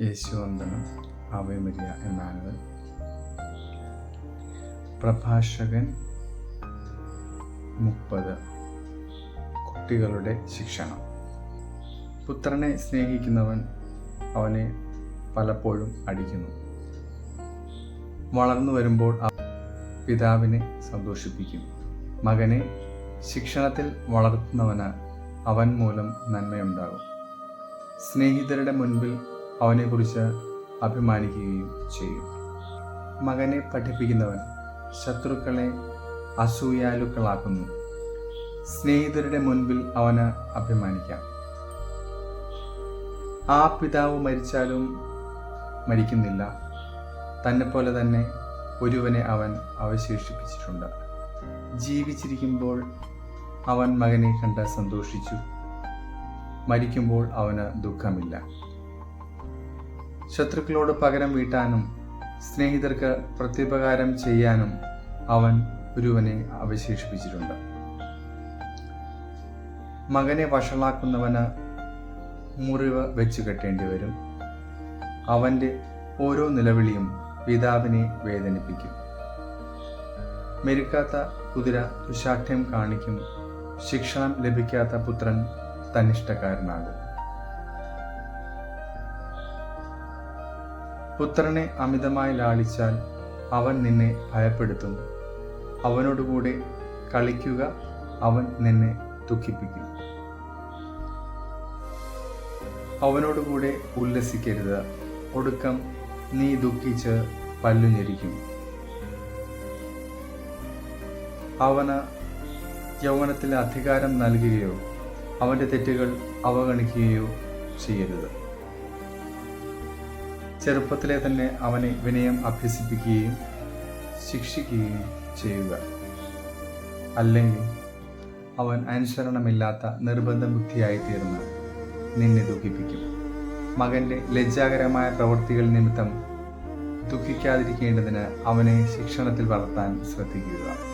യേശുവന്ദനം Ave Maria എന്നാണ്. പ്രഭാഷകൻ മുപ്പത്. കുട്ടികളുടെ ശിക്ഷണം. പുത്രനെ സ്നേഹിക്കുന്നവൻ അവനെ പലപ്പോഴും അടിക്കുന്നു. വളർന്നു വരുമ്പോൾ പിതാവിനെ സന്തോഷിപ്പിക്കും. മകനെ ശിക്ഷണത്തിൽ വളർത്തുന്നവന് അവൻ മൂലം നന്മയുണ്ടാകും. സ്നേഹിതരുടെ മുൻപിൽ അവനെക്കുറിച്ച് അഭിമാനിക്കുകയും ചെയ്യും. മകനെ പഠിപ്പിക്കുന്നവൻ ശത്രുക്കളെ അസൂയാലുക്കളാക്കുന്നു. സ്നേഹിതരുടെ മുൻപിൽ അവന് അഭിമാനിക്കാം. ആ പിതാവ് മരിച്ചാലും മരിക്കുന്നില്ല. തന്നെപ്പോലെ തന്നെ ഒരുവനെ അവൻ അവശേഷിപ്പിച്ചിട്ടുണ്ട്. ജീവിച്ചിരിക്കുമ്പോൾ അവൻ മകനെ കണ്ട് സന്തോഷിച്ചു. മരിക്കുമ്പോൾ അവന് ദുഃഖമില്ല. ശത്രുക്കളോട് പകരം വീട്ടാനും സ്നേഹിതർക്ക് പ്രത്യുപകാരം ചെയ്യാനും അവൻ ഒരുവനെ അവശേഷിപ്പിച്ചിട്ടുണ്ട്. മകനെ വഷളാക്കുന്നവന് മുറിവ് വെച്ചു കെട്ടേണ്ടി വരും. അവന്റെ ഓരോ നിലവിളിയും പിതാവിനെ വേദനിപ്പിക്കും. മെരുക്കാത്ത കുതിര ദുശാഠ്യം കാണിക്കും. ശിക്ഷണം ലഭിക്കാത്ത പുത്രൻ തന്നിഷ്ടക്കാരനാകും. പുത്രനെ അമിതമായി ലാളിച്ചാൽ അവൻ നിന്നെ ഭയപ്പെടുത്തും. അവനോടുകൂടെ കളിക്കുക അവൻ നിന്നെ ദുഃഖിപ്പിക്കും. അവനോടുകൂടെ ഉല്ലസിക്കരുത്. ഒടുക്കം നീ ദുഃഖിച്ച് പല്ലു ഞെരിക്കും. അവന് യൗവനത്തിൽ അധികാരം നൽകുകയോ അവന്റെ തെറ്റുകൾ അവഗണിക്കുകയോ ചെയ്യരുത്. ചെറുപ്പത്തിലെ തന്നെ അവനെ വിനയം അഭ്യസിപ്പിക്കുകയും ശിക്ഷിക്കുകയും ചെയ്യുക. അല്ലെങ്കിൽ അവൻ അനുസരണമില്ലാത്ത തീർന്ന് നിന്നെ ദുഃഖിപ്പിക്കും. മകന്റെ ലജ്ജാകരമായ പ്രവൃത്തികൾ നിമിത്തം ദുഃഖിക്കാതിരിക്കേണ്ടതിന് അവനെ ശിക്ഷണത്തിൽ വളർത്താൻ ശ്രദ്ധിക്കുക.